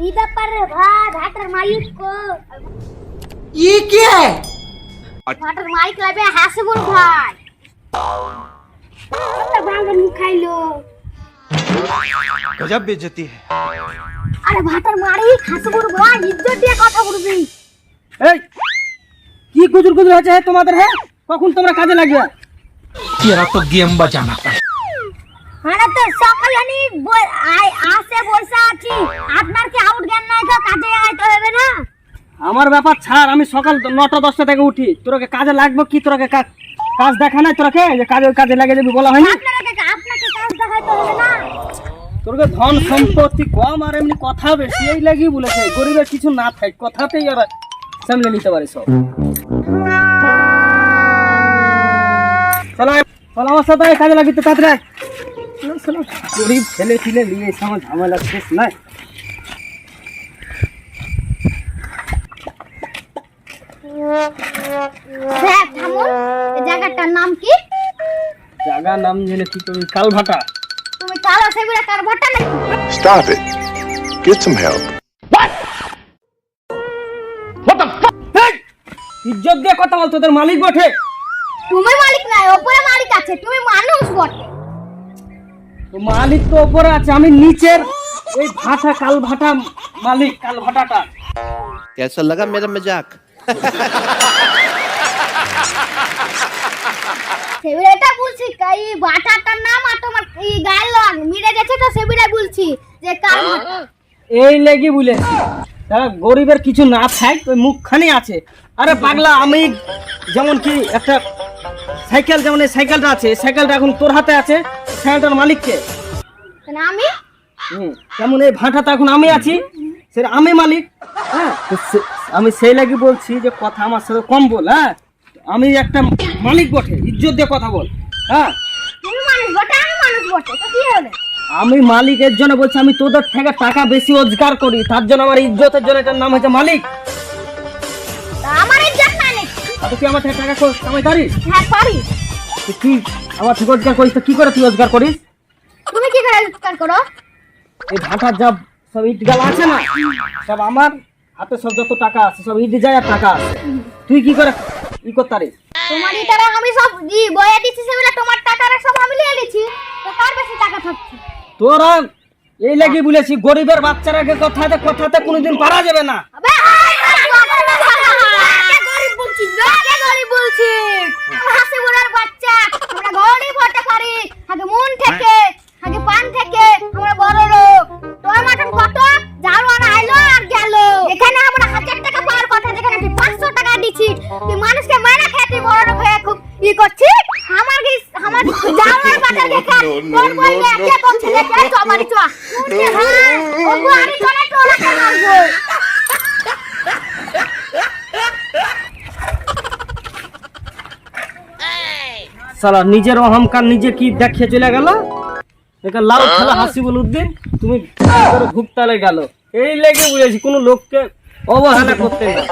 ई ব্যাপার রে ভাই ঘাটের মালিক কো ये क्या है ঘাটের মালিক লাগবে হাসিবুল ভাই কত ভাঙে মুখাইলো गजब बेइज्जती है আরে ভাটার মালিক হাসিবুল ভাই ইজ্জত দিয়ে কথা বলবি এই কি গুজুর গুজুর হচ্ছে হে তোমাদের হ্যাঁ কখন তোমরা কাজে লাগবে तेरा तो गेम बजाना আমরা তো সকালে নি আই আসে বসে আছি। আপনার কি আউট জ্ঞান নাই তো? কাজে আইতে হবে না? আমার ব্যাপার ছাড় আমি সকাল নটা দশটা থেকে উঠি। তোরকে কাজে লাগবো কি? তোরকে কাজ কাজ দেখা নাই তোরকে? যে কাজে কাজে লাগে দিবি বলা হয়নি? আপনাকে কাজ দেখাইতে হবে না? তোরকে ধন সম্পত্তি কম আর এমনি কথা বেশি এই লাগি বলেছে। গরিবের কিছু না থাক কথাতেই আর সামলে নিতে পারে সব। চলো চলো আমার সাথে কাজে লাগিতে তাড়াতাড়ি গরিব ছেলে ছিলে নিয়ে এসে আমার ঝামেলা শেষ নাই জায়গাটার নাম কি? জায়গার নাম জেনে তুমি কালভাটা। তুমি কালো সেগুলা কার ভাটা নাকি Stop it. Get some help. ইজ্জত দিয়ে কথা বল তোদের মালিক বটে। তুমি মালিক নাই ওপরে মালিক আছে তুমি মানুষ বটে। মালিক তো ওপরে আছে আমি নিচের এই ভাটা কাল ভাটা মালিক কাল ভাটাটা कैसा लगा मेरा मजाक সেগুলাটা বলছি এই ভাটাটার নাম আর তোমার এই গায়ের লগ মিলে গেছে তো সেগুলাই বলছি যে কার ভাটা এই লেগে বলেছি তারা গরিবের কিছু না থাক ওই মুখখানি আছে আরে পাগলা আমি যেমন কি একটা সাইকেল যেমন এই সাইকেলটা আছে সাইকেলটা এখন তোর হাতে আছে সাইকেলটার মালিককে। কেন আমি? হুম যেমন এই ভাটাটা এখন আমি আছি সেটা আমি মালিক হ্যাঁ? আমি সেই লাগি বলছি যে কথা আমার সাথে কম বল হ্যাঁ? আমি একটা মালিক বটে ইজ্জত দিয়ে কথা বল হ্যাঁ? তুমি মানুষ বটে আমি মানুষ বটে তো কি হবে? আমি মালিকের জন্য বলছি আমি তোদের থেকে টাকা বেশি রোজগার করি তার জন্য আমার ইজ্জতের জন্য এটার নাম হচ্ছে মালিক। আমার তুই আমার থেকে টাকা কামাই পারিস হ্যাঁ পারি। কি আমার থেকে রোজগার করিস? কি করে তুই রোজগার করিস? তুমি কি করে রোজগার করো? এই ভাটার যা সব ইট গালা আছে না সব আমার হাতে সব যত টাকা আছে সব ইট যায় আর টাকা আছে। তুই কি করে ই করতে পারিস? তোমার ইটারে আমি সব ই বয়ে দিচ্ছি সেগুলা তোমার টাকারে সব আমি লিয়ে নিচ্ছি। তো কার বেশি টাকা থাকছে? তোরা এই লাগি বলেছি গরিবের বাচ্চারাকে কথাতে কথাতে কোনোদিন পারা যাবে না আবে কে গরিব বলছিস না কে গরিব বলছিস হাসি বলার বাচ্চা। আমরা গরিব হতে পারি। আগে মন থেকে আগে পান থেকে আমরা বড় লোক। তোর মাঠন কত ঝাড়ু আনা আইলো আর গেল। এখানে আমরা হাজার টাকা পাওয়ার কথা যেখানে তুই পাঁচশো টাকা দিচ্ছিস তুই মানুষকে মারা খেয়ে তুই বড় লোক হয়ে খুব ই করছিস আমার কি আমার ঝাড়ুর বাটা দেখা? তোর বলবে কে করছে দেখে তো আমার চা হ্যাঁ ওগো আমি চলে তোরা কেন আসব সালা নিজের অহংকার নিজে কি দেখে চলে গেল? এটা লাল খেলা হাসিবুল উদ্দিন তুমি ঘুপতালে গেল। এই লেগে বুঝেছি কোনো লোককে অবহেলা করতে না